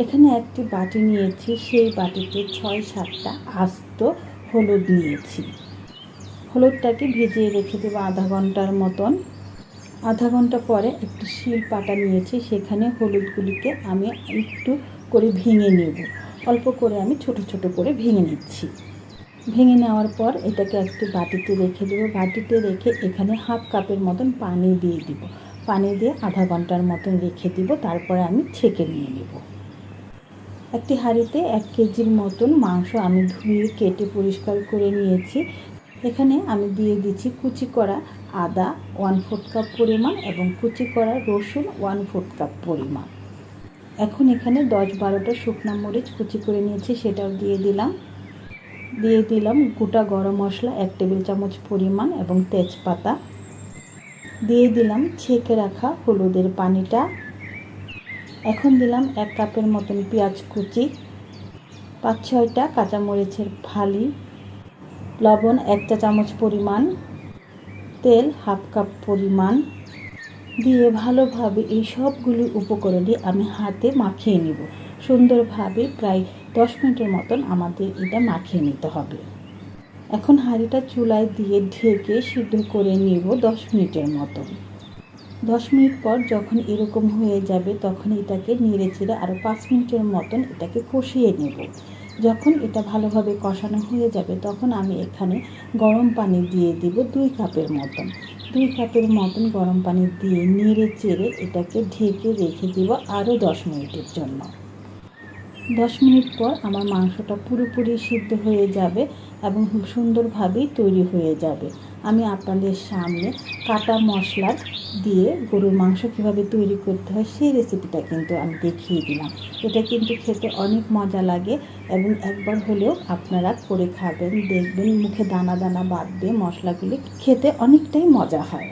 এখানে একটি বাটি নিয়েছি, সেই বাটিতে ছয় সাতটা আস্ত হলুদ নিয়েছি। হলুদটাকে ভিজিয়ে রেখে দেবো আধা ঘণ্টার মতন। আধা ঘণ্টা পরে একটি শিল পাটা নিয়েছি, সেখানে হলুদগুলিকে আমি একটু করে ভেঙে নেব। অল্প করে আমি ছোট ছোট করে ভেঙে নিচ্ছি। ভেঙে নেওয়ার পর এটাকে একটি বাটিতে রেখে দেবো। বাটিতে রেখে এখানে হাফ কাপের মতন পানি দিয়ে দিব। পানি দিয়ে আধা ঘণ্টার মতন রেখে দিব, তারপরে আমি ছেঁকে নিয়ে নেব। একটি হাঁড়িতে এক কেজির মতন মাংস আমি ধুয়ে কেটে পরিষ্কার করে নিয়েছি। এখানে আমি দিয়ে দিচ্ছি কুচি করা আদা ওয়ান ফোর্থ কাপ পরিমাণ এবং কুচি করা রসুন ওয়ান ফোর্থ কাপ পরিমাণ। এখন এখানে দশ বারোটা শুকনা মরিচ কুচি করে নিয়েছি, সেটাও দিয়ে দিলাম। দিয়ে দিলাম গোটা গরম মশলা এক টেবিল চামচ পরিমাণ এবং তেজপাতা। দিয়ে দিলাম ছেঁকে রাখা হলুদের পানিটা। এখন দিলাম এক কাপের মতন পেঁয়াজ কুচি, পাঁচ ছয়টা কাঁচামরিচের ফালি, লবণ এক চা চামচ পরিমাণ, তেল হাফ কাপ পরিমাণ। দিয়ে ভালোভাবে এই সবগুলি উপকরণে আমি হাতে মাখিয়ে নেব। সুন্দরভাবে প্রায় দশ মিনিটের মতন আমাদের এটা মাখিয়ে নিতে হবে। এখন হাঁড়িটা চুলায় দিয়ে ঢেকে সিদ্ধ করে নেব দশ মিনিটের মতন। দশ মিনিট পর যখন এরকম হয়ে যাবে, তখন এটাকে নেড়ে চেড়ে আরও পাঁচ মিনিটের মতন এটাকে কষিয়ে নেব। যখন এটা ভালোভাবে কষানো হয়ে যাবে, তখন আমি এখানে গরম পানি দিয়ে দিব দুই কাপের মতন। দুই কাপের মতন গরম পানি দিয়ে নেড়ে চেড়ে এটাকে ঢেকে রেখে দেব আরও দশ মিনিটের জন্য। দশ মিনিট পর আমার মাংসটা পুরোপুরি সিদ্ধ হয়ে যাবে এবং সুন্দরভাবেই তৈরি হয়ে যাবে। আমি আপনাদের সামনে কাটা মশলা দিয়ে গরুর মাংস কীভাবে তৈরি করতে হয় সেই রেসিপিটা কিন্তু আমি দেখিয়ে দিলাম। এটা কিন্তু খেতে অনেক মজা লাগে এবং একবার হলেও আপনারা করে খাবেন, দেখবেন, মুখে দানা দানা বাঁধবে, মশলাগুলি খেতে অনেকটাই মজা হয়।